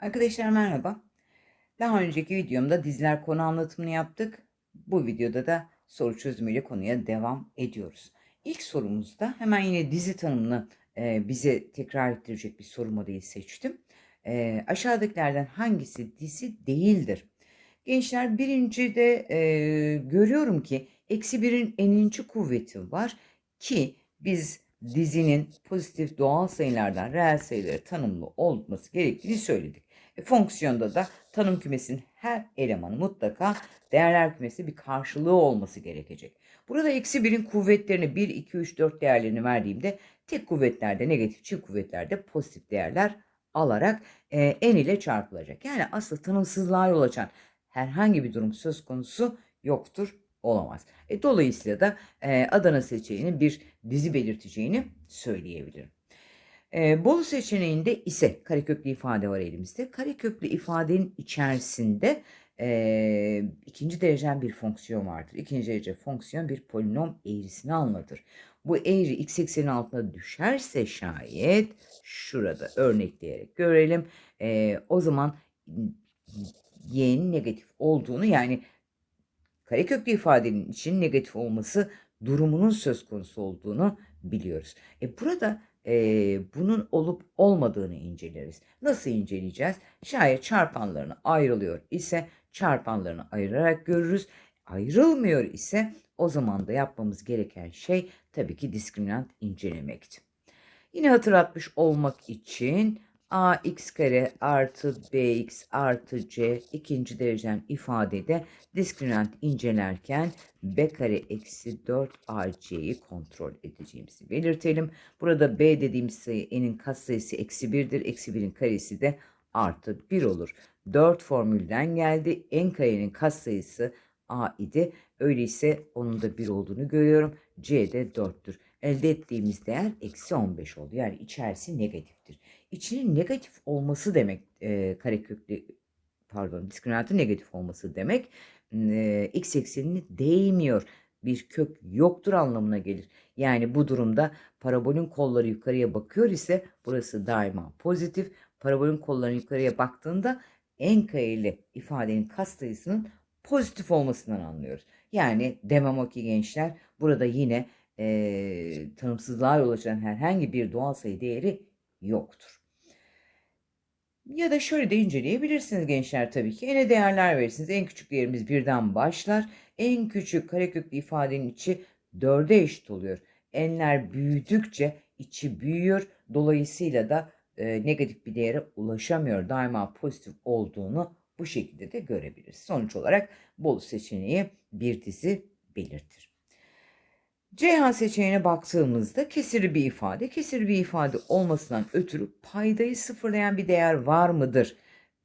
Arkadaşlar merhaba. Daha önceki videomda diziler konu anlatımını yaptık. Bu videoda da soru çözümüyle konuya devam ediyoruz. İlk sorumuzda hemen yine dizi tanımını e, bize tekrar ettirecek bir soru modeli seçtim. E, aşağıdakilerden hangisi dizi değildir? Gençler birincide e, görüyorum ki eksi birin eninci kuvveti var ki biz dizinin pozitif doğal sayılardan reel sayılara tanımlı olması gerektiğini söyledik. E, fonksiyonda da tanım kümesinin her elemanı mutlaka değerler kümesi bir karşılığı olması gerekecek. Burada eksi birin kuvvetlerini 1, 2, 3, 4 değerlerini verdiğimde tek kuvvetlerde negatif, çift kuvvetlerde pozitif değerler alarak e, n ile çarpılacak. Yani aslında tanımsızlığa yol açan herhangi bir durum söz konusu yoktur, olamaz. E, dolayısıyla da e, Adana seçeneğinin bir dizi belirteceğini söyleyebilirim. E, Bolu seçeneğinde ise kareköklü ifade var elimizde. Kareköklü ifadenin içerisinde e, ikinci derecen bir fonksiyon vardır. İkinci derece fonksiyon bir polinom eğrisini almadır. Bu eğri x eksenin altına düşerse şayet şurada örnekleyerek görelim. E, o zaman y'nin negatif olduğunu yani kareköklü ifadenin için negatif olması durumunun söz konusu olduğunu biliyoruz. E burada e, bunun olup olmadığını inceleriz. Nasıl inceleyeceğiz? Şayet çarpanlarını ayrılıyor ise çarpanlarını ayırarak görürüz. Ayrılmıyor ise o zaman da yapmamız gereken şey tabii ki diskriminant incelemekti. Yine hatırlatmış olmak için ax kare artı bx artı c ikinci derecen ifadede diskriminant incelerken b kare eksi 4 ac'yi kontrol edeceğimizi belirtelim. Burada b dediğimiz sayı n'in katsayısı eksi 1'dir. Eksi 1'in karesi de artı 1 olur. 4 formülden geldi. n karenin katsayısı a idi. Öyleyse onun da 1 olduğunu görüyorum. c de 4'tür. Elde ettiğimiz değer eksi 15 oldu. Yani içerisi negatiftir içinin negatif olması demek e, kareköklü pardon diskriminantın negatif olması demek e, x eksenini değmiyor bir kök yoktur anlamına gelir. Yani bu durumda parabolün kolları yukarıya bakıyor ise burası daima pozitif. Parabolün kolları yukarıya baktığında en kareli ifadenin katsayısının pozitif olmasından anlıyoruz. Yani demem o ki gençler burada yine e, tanımsızlığa yol açan herhangi bir doğal sayı değeri yoktur. Ya da şöyle de inceleyebilirsiniz gençler tabii ki. N'e değerler verirsiniz. En küçük değerimiz birden başlar. En küçük kareköklü ifadenin içi 4'e eşit oluyor. N'ler büyüdükçe içi büyüyor. Dolayısıyla da e, negatif bir değere ulaşamıyor. Daima pozitif olduğunu bu şekilde de görebiliriz. Sonuç olarak Bolu seçeneği bir dizi belirtir. Ceyhan seçeneğine baktığımızda kesirli bir ifade. Kesirli bir ifade olmasından ötürü paydayı sıfırlayan bir değer var mıdır?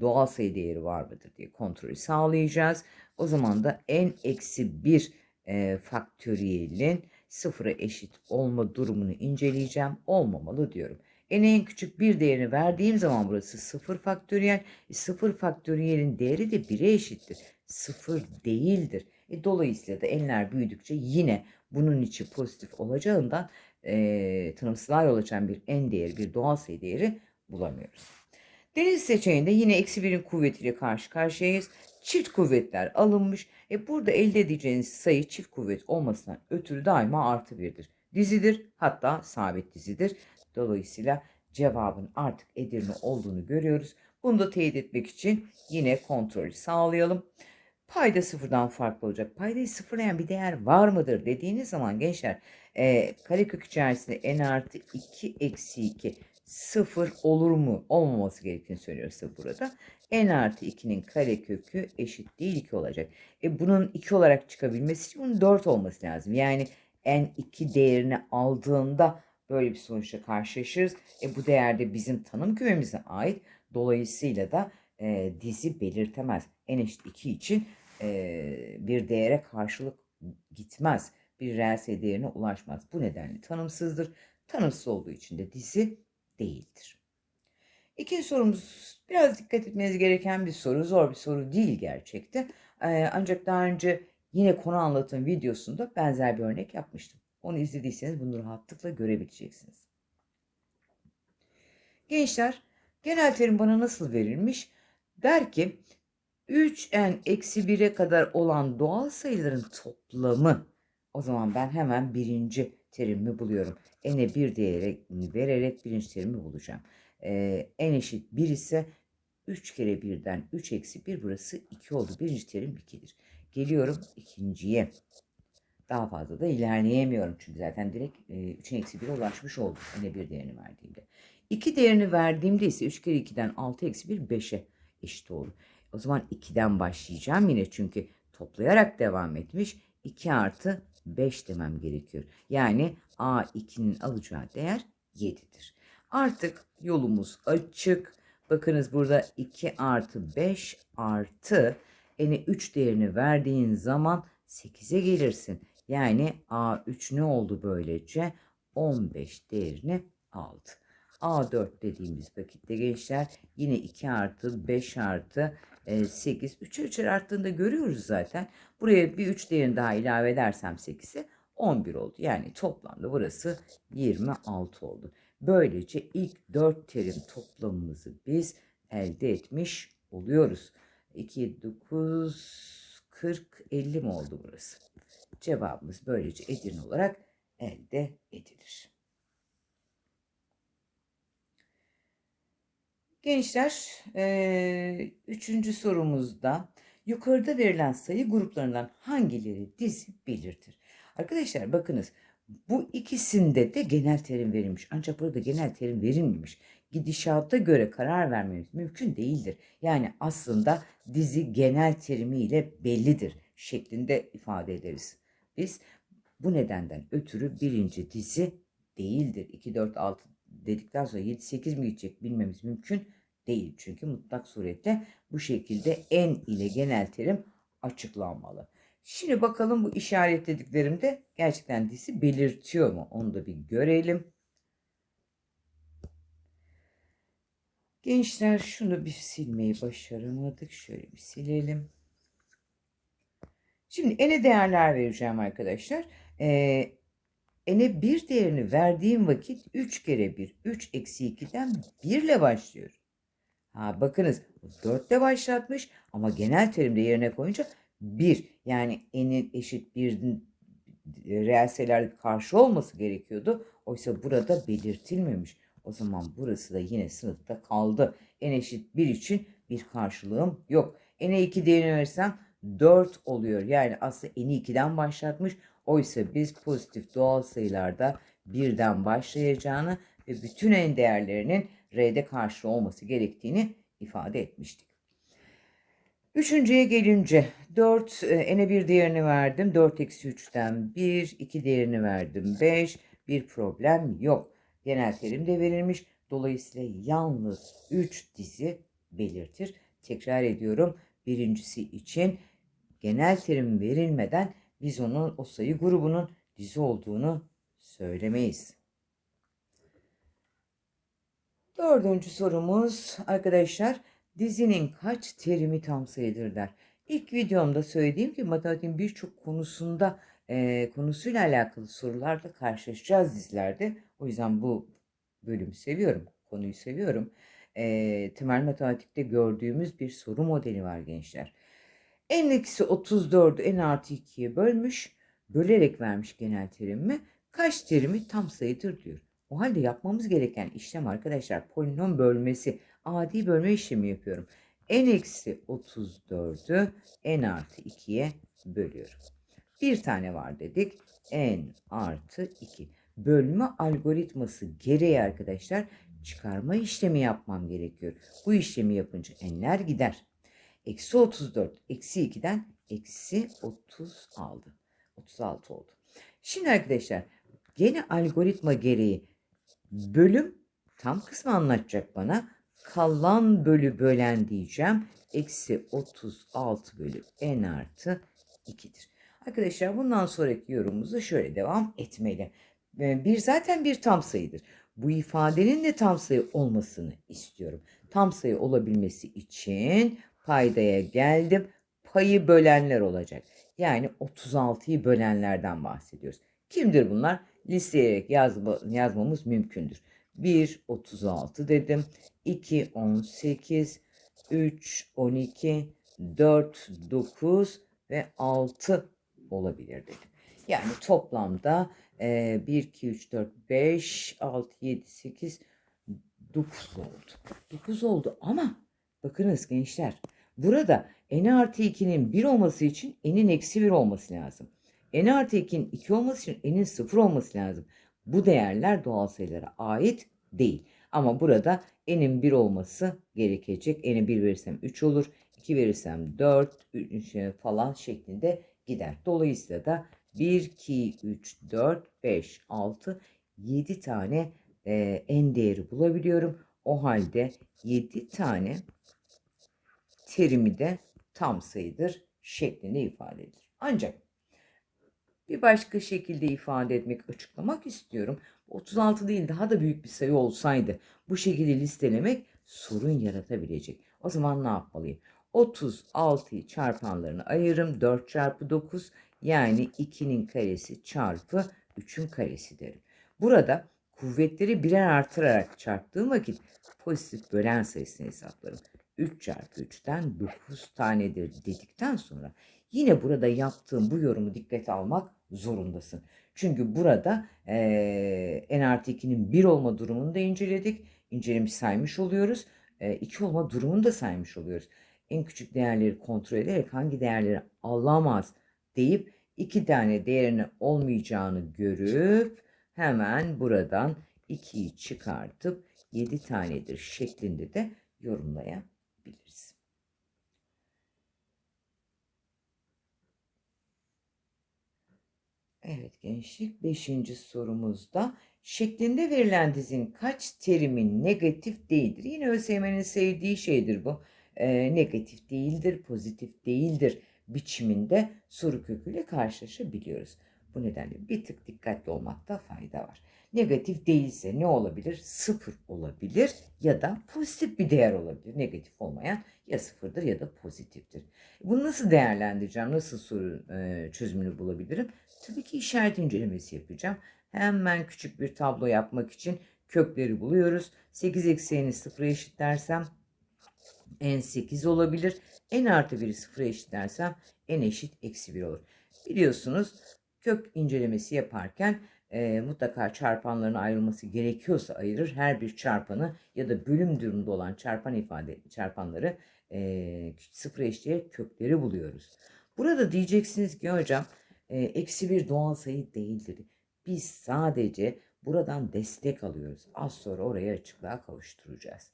Doğal sayı değeri var mıdır diye kontrolü sağlayacağız. O zaman da n eksi 1 e, faktöriyelin sıfıra eşit olma durumunu inceleyeceğim. Olmamalı diyorum. N'e en küçük bir değerini verdiğim zaman burası 0 faktöriyel. E, 0 faktöriyelin değeri de 1'e eşittir. 0 değildir. E, dolayısıyla da n'ler büyüdükçe yine bunun içi pozitif olacağından e, tanımsızlığa yol açan bir n değeri, bir doğal sayı değeri bulamıyoruz. Deniz seçeneğinde yine eksi birin kuvvetiyle karşı karşıyayız. Çift kuvvetler alınmış. E burada elde edeceğiniz sayı çift kuvvet olmasından ötürü daima artı birdir. Dizidir hatta sabit dizidir. Dolayısıyla cevabın artık Edirne olduğunu görüyoruz. Bunu da teyit etmek için yine kontrolü sağlayalım. Payda sıfırdan farklı olacak. Paydayı sıfırlayan bir değer var mıdır dediğiniz zaman gençler e, karekök içerisinde n artı 2 eksi 2 sıfır olur mu? Olmaması gerektiğini söylüyoruz burada. n artı 2'nin karekökü eşit değil 2 olacak. E, bunun 2 olarak çıkabilmesi için bunun 4 olması lazım. Yani n2 değerini aldığında böyle bir sonuçla karşılaşırız. E, bu değerde bizim tanım kümemize ait. Dolayısıyla da e, dizi belirtemez. n eşit 2 için bir değere karşılık gitmez. Bir reel sayı değerine ulaşmaz. Bu nedenle tanımsızdır. Tanımsız olduğu için de dizi değildir. İkinci sorumuz biraz dikkat etmeniz gereken bir soru. Zor bir soru değil gerçekten. Ee, ancak daha önce yine konu anlatım videosunda benzer bir örnek yapmıştım. Onu izlediyseniz bunu rahatlıkla görebileceksiniz. Gençler Genel terim bana nasıl verilmiş? Der ki 3n eksi 1'e kadar olan doğal sayıların toplamı. O zaman ben hemen birinci terimi buluyorum. n'e bir değerini vererek birinci terimi bulacağım. Ee, n eşit 1 ise 3 kere 1'den 3 eksi 1 burası 2 oldu. Birinci terim 2'dir. Geliyorum ikinciye. Daha fazla da ilerleyemiyorum çünkü zaten direkt e, 3'ün eksi 1'e ulaşmış oldum. N'e bir değerini verdiğimde. 2 değerini verdiğimde ise 3 kere 2'den 6 eksi 1 5'e eşit olur. O zaman 2'den başlayacağım yine çünkü toplayarak devam etmiş. 2 artı 5 demem gerekiyor. Yani A2'nin alacağı değer 7'dir. Artık yolumuz açık. Bakınız burada 2 artı 5 artı n'e 3 değerini verdiğin zaman 8'e gelirsin. Yani A3 ne oldu böylece? 15 değerini aldı. A4 dediğimiz vakitte gençler yine 2 artı 5 artı 8. 3'e 3'er arttığında görüyoruz zaten. Buraya bir 3 değerini daha ilave edersem 8'e 11 oldu. Yani toplamda burası 26 oldu. Böylece ilk 4 terim toplamımızı biz elde etmiş oluyoruz. 2, 9, 40, 50 mi oldu burası? Cevabımız böylece Edirne olarak elde edilir. Gençler, e, üçüncü sorumuzda yukarıda verilen sayı gruplarından hangileri dizi belirtir? Arkadaşlar bakınız bu ikisinde de genel terim verilmiş. Ancak burada genel terim verilmemiş. Gidişata göre karar vermemiz mümkün değildir. Yani aslında dizi genel terimiyle bellidir şeklinde ifade ederiz. Biz bu nedenden ötürü birinci dizi değildir. 2, 4, 6 dedikten sonra 7, 8 mi gidecek bilmemiz mümkün değil. Çünkü mutlak surette bu şekilde en ile genel terim açıklanmalı. Şimdi bakalım bu işaretlediklerimde gerçekten dizi belirtiyor mu? Onu da bir görelim. Gençler şunu bir silmeyi başaramadık. Şöyle bir silelim. Şimdi n'e değerler vereceğim arkadaşlar. Ee, n'e bir değerini verdiğim vakit 3 kere 1, 3 eksi 2'den 1 ile başlıyor. Ha, bakınız 4 ile başlatmış ama genel terimde yerine koyunca 1 yani n'in eşit 1'in reel sayılarda karşı olması gerekiyordu. Oysa burada belirtilmemiş. O zaman burası da yine sınıfta kaldı. n eşit 1 için bir karşılığım yok. n'e 2 değerini versem 4 oluyor. Yani aslında n'i 2'den başlatmış. Oysa biz pozitif doğal sayılarda birden başlayacağını ve bütün n değerlerinin r'de karşı olması gerektiğini ifade etmiştik. Üçüncüye gelince 4 e, n'e bir değerini verdim. 4 eksi 3'ten 1, 2 değerini verdim. 5, bir problem yok. Genel terim de verilmiş. Dolayısıyla yalnız 3 dizi belirtir. Tekrar ediyorum. Birincisi için genel terim verilmeden biz onun o sayı grubunun dizi olduğunu söylemeyiz. Dördüncü sorumuz arkadaşlar dizinin kaç terimi tam sayıdır der. İlk videomda söylediğim gibi matematiğin birçok konusunda e, konusuyla alakalı sorularla karşılaşacağız dizilerde. O yüzden bu bölümü seviyorum, konuyu seviyorum. E, temel matematikte gördüğümüz bir soru modeli var gençler. N eksi 34'ü n artı 2'ye bölmüş, bölerek vermiş genel terimi. Kaç terimi tam sayıdır diyor. O halde yapmamız gereken işlem arkadaşlar polinom bölmesi. Adi bölme işlemi yapıyorum. n eksi 34'ü n artı 2'ye bölüyorum. Bir tane var dedik. n artı 2. Bölme algoritması gereği arkadaşlar çıkarma işlemi yapmam gerekiyor. Bu işlemi yapınca n'ler gider. Eksi 34 eksi 2'den eksi 30 aldı. 36 oldu. Şimdi arkadaşlar gene algoritma gereği bölüm tam kısmı anlatacak bana. Kalan bölü bölen diyeceğim. Eksi 36 bölü n artı 2'dir. Arkadaşlar bundan sonraki yorumumuzu şöyle devam etmeli. Bir zaten bir tam sayıdır. Bu ifadenin de tam sayı olmasını istiyorum. Tam sayı olabilmesi için paydaya geldim. Payı bölenler olacak. Yani 36'yı bölenlerden bahsediyoruz. Kimdir bunlar? Listeleyerek yazma, yazmamız mümkündür. 1 36 dedim. 2 18 3 12 4 9 ve 6 olabilir dedim. Yani toplamda e, 1 2 3 4 5 6 7 8 9 oldu. 9 oldu ama bakınız gençler burada n artı 2'nin 1 olması için n'in eksi 1 olması lazım. n artı 2'nin 2 olması için n'in 0 olması lazım. Bu değerler doğal sayılara ait değil. Ama burada n'in 1 olması gerekecek. n'e 1 verirsem 3 olur. 2 verirsem 4 3 falan şeklinde gider. Dolayısıyla da 1, 2, 3, 4, 5, 6, 7 tane e, n değeri bulabiliyorum. O halde 7 tane terimi de tam sayıdır şeklinde ifade edilir. Ancak bir başka şekilde ifade etmek, açıklamak istiyorum. 36 değil daha da büyük bir sayı olsaydı bu şekilde listelemek sorun yaratabilecek. O zaman ne yapmalıyım? 36'yı çarpanlarını ayırırım. 4 çarpı 9 yani 2'nin karesi çarpı 3'ün karesi derim. Burada kuvvetleri birer artırarak çarptığım vakit pozitif bölen sayısını hesaplarım. 3 çarpı 3'ten 9 tanedir dedikten sonra yine burada yaptığım bu yorumu dikkate almak zorundasın. Çünkü burada e, n artı 2'nin 1 olma durumunu da inceledik. İncelemiş saymış oluyoruz. E, 2 olma durumunu da saymış oluyoruz. En küçük değerleri kontrol ederek hangi değerleri alamaz deyip iki tane değerinin olmayacağını görüp hemen buradan 2'yi çıkartıp 7 tanedir şeklinde de yorumlayabiliriz. Evet gençlik 5. sorumuzda şeklinde verilen dizin kaç terimin negatif değildir? Yine ÖSYM'nin sevdiği şeydir bu. Ee, negatif değildir, pozitif değildir biçiminde soru köküyle karşılaşabiliyoruz. Bu nedenle bir tık dikkatli olmakta fayda var. Negatif değilse ne olabilir? Sıfır olabilir ya da pozitif bir değer olabilir. Negatif olmayan ya sıfırdır ya da pozitiftir. Bunu nasıl değerlendireceğim? Nasıl soru e, çözümünü bulabilirim? Tabii ki işaret incelemesi yapacağım. Hemen küçük bir tablo yapmak için kökleri buluyoruz. 8 eksi n'i sıfıra eşitlersem n 8 olabilir. n artı 1'i sıfıra eşitlersem n eşit eksi 1 olur. Biliyorsunuz kök incelemesi yaparken e, mutlaka çarpanların ayrılması gerekiyorsa ayırır. Her bir çarpanı ya da bölüm durumunda olan çarpan ifade çarpanları e, sıfıra eşitleyerek kökleri buluyoruz. Burada diyeceksiniz ki hocam eksi bir doğal sayı değildir. Biz sadece buradan destek alıyoruz. Az sonra oraya açıklığa kavuşturacağız.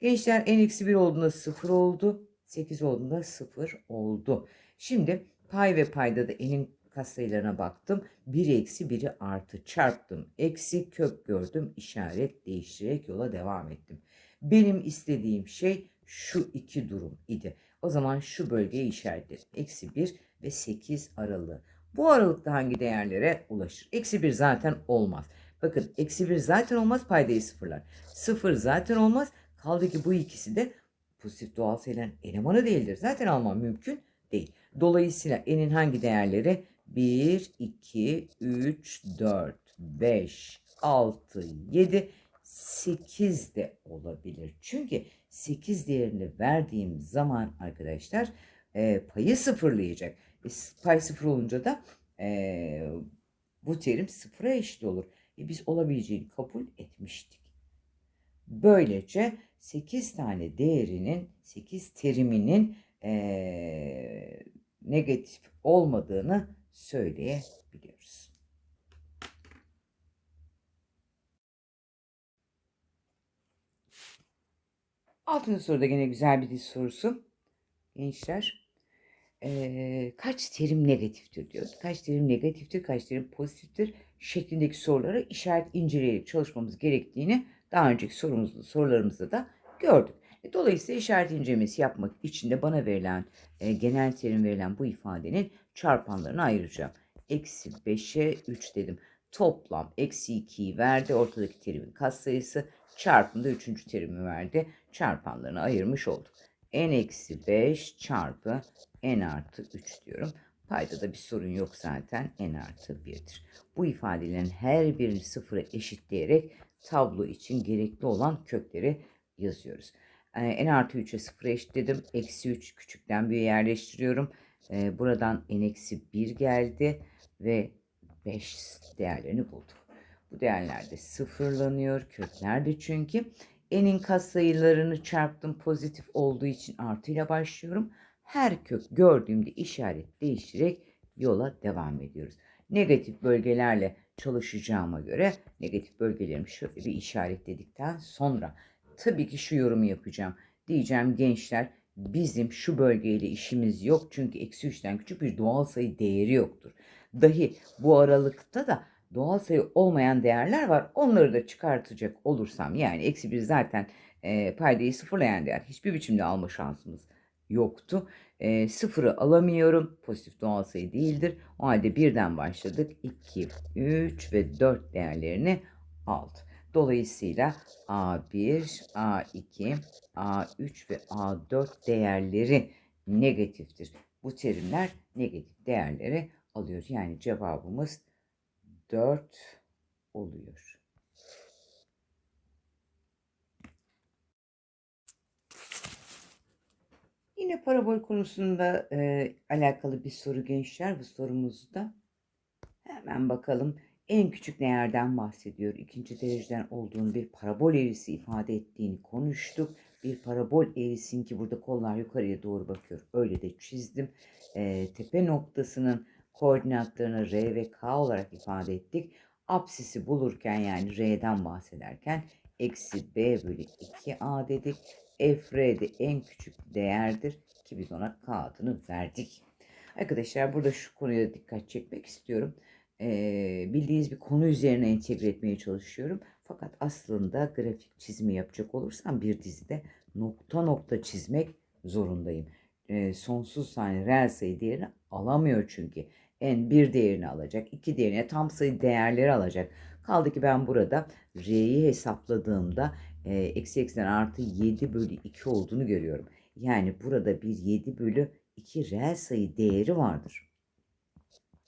Gençler n eksi 1 olduğunda 0 oldu. 8 olduğunda 0 oldu. Şimdi pay ve payda da n'in katsayılarına baktım. 1 eksi 1'i artı çarptım. Eksi kök gördüm. işaret değiştirerek yola devam ettim. Benim istediğim şey şu iki durum idi. O zaman şu bölgeye işaretledim. Eksi 1 ve 8 aralığı. Bu aralıkta hangi değerlere ulaşır? Eksi 1 zaten olmaz. Bakın eksi 1 zaten olmaz paydayı sıfırlar. 0 zaten olmaz. Kaldı ki bu ikisi de pozitif doğal sayıların elemanı değildir. Zaten almam mümkün değil. Dolayısıyla n'in hangi değerleri? 1, 2, 3, 4, 5, 6, 7, 8 de olabilir. Çünkü 8 değerini verdiğim zaman arkadaşlar e, payı sıfırlayacak. E, pay sıfır olunca da e, bu terim sıfıra eşit olur. E, biz olabileceğini kabul etmiştik. Böylece 8 tane değerinin 8 teriminin e, negatif olmadığını söyleyebiliyoruz. Altıncı soruda yine güzel bir diz sorusu. Gençler e, kaç terim negatiftir diyor. Kaç terim negatiftir, kaç terim pozitiftir şeklindeki sorulara işaret inceleyerek çalışmamız gerektiğini daha önceki sorumuzda, sorularımızda da gördük. E, dolayısıyla işaret incelemesi yapmak için de bana verilen e, genel terim verilen bu ifadenin çarpanlarını ayıracağım. Eksi 5'e 3 dedim. Toplam eksi 2'yi verdi. Ortadaki terimin katsayısı çarpımda 3. terimi verdi. Çarpanlarını ayırmış olduk. n eksi 5 çarpı n artı 3 diyorum. Payda da bir sorun yok zaten n artı 1'dir. Bu ifadelerin her birini sıfıra eşitleyerek tablo için gerekli olan kökleri yazıyoruz. Ee, n artı 3'e 0 eşitledim. Eksi 3 küçükten büyüğe yerleştiriyorum. Ee, buradan n eksi 1 geldi ve 5 değerlerini bulduk. Bu değerler de sıfırlanıyor. Kökler de çünkü n'in katsayılarını çarptım pozitif olduğu için artıyla başlıyorum. Her kök gördüğümde işaret değiştirerek yola devam ediyoruz. Negatif bölgelerle çalışacağıma göre negatif bölgelerimi şöyle bir işaretledikten sonra tabii ki şu yorumu yapacağım. Diyeceğim gençler bizim şu bölgeyle işimiz yok çünkü eksi 3'ten küçük bir doğal sayı değeri yoktur. Dahi bu aralıkta da doğal sayı olmayan değerler var. Onları da çıkartacak olursam yani eksi 1 zaten e, paydayı sıfırlayan değer hiçbir biçimde alma şansımız yoktu. E, sıfırı alamıyorum. Pozitif doğal sayı değildir. O halde birden başladık. 2, 3 ve 4 değerlerini aldı. Dolayısıyla A1, A2, A3 ve A4 değerleri negatiftir. Bu terimler negatif değerleri alıyor. Yani cevabımız 4 oluyor. Yine parabol konusunda e, alakalı bir soru gençler. Bu sorumuzda hemen bakalım. En küçük değerden bahsediyor. İkinci dereceden olduğunu bir parabol eğrisi ifade ettiğini konuştuk. Bir parabol eğrisin ki burada kollar yukarıya doğru bakıyor. Öyle de çizdim. E, tepe noktasının koordinatlarını R ve K olarak ifade ettik. Apsisi bulurken yani R'den bahsederken eksi B bölü 2A dedik. F de en küçük değerdir ki biz ona K adını verdik. Arkadaşlar burada şu konuya dikkat çekmek istiyorum. Ee, bildiğiniz bir konu üzerine entegre etmeye çalışıyorum. Fakat aslında grafik çizimi yapacak olursam bir dizide nokta nokta çizmek zorundayım. Ee, sonsuz saniye reel sayı değerini alamıyor çünkü. En bir değerini alacak, iki değerini tam sayı değerleri alacak. Kaldı ki ben burada R'yi hesapladığımda e, eksi eksiden artı 7 bölü 2 olduğunu görüyorum. Yani burada bir 7 bölü 2 reel sayı değeri vardır.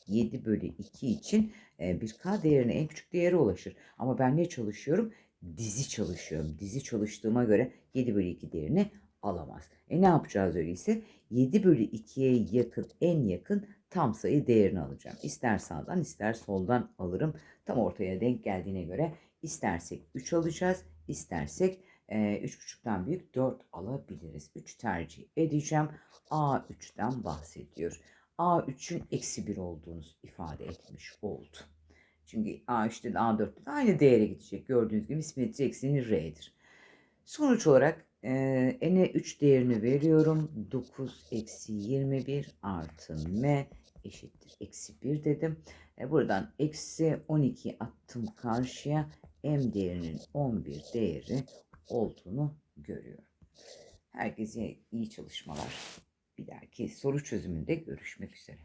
7 bölü 2 için e, bir K değerine en küçük değeri ulaşır. Ama ben ne çalışıyorum? Dizi çalışıyorum. Dizi çalıştığıma göre 7 bölü 2 değerini alamaz. E ne yapacağız öyleyse? 7 bölü 2'ye yakın en yakın tam sayı değerini alacağım. İster sağdan ister soldan alırım. Tam ortaya denk geldiğine göre istersek 3 alacağız. istersek e, 3,5'tan büyük 4 alabiliriz. 3 tercih edeceğim. A3'ten bahsediyor. A3'ün eksi 1 olduğunu ifade etmiş oldu. Çünkü A3'te de A4'te de aynı değere gidecek. Gördüğünüz gibi simetri ekseni R'dir. Sonuç olarak e, n'e 3 değerini veriyorum. 9 eksi 21 artı m eşittir. Eksi 1 dedim. E, buradan eksi 12 attım karşıya. m değerinin 11 değeri olduğunu görüyorum. Herkese iyi çalışmalar. Bir dahaki soru çözümünde görüşmek üzere.